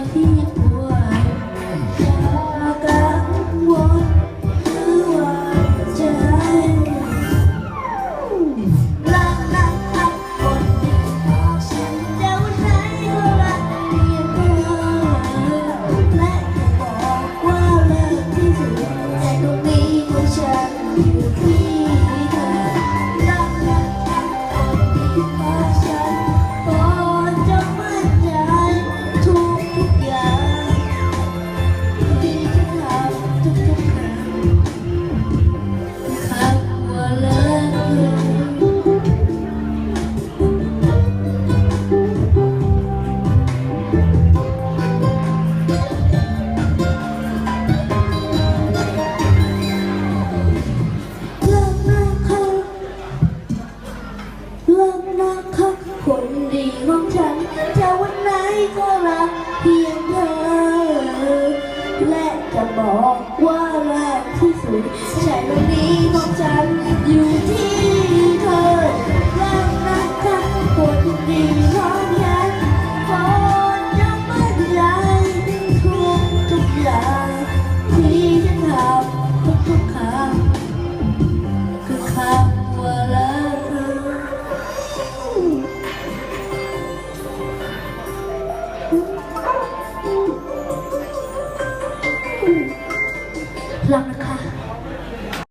อนที่ยัง ของฉันจะวันไหนก็รักเพียงเธอ และจะบอกว่ารักที่สุด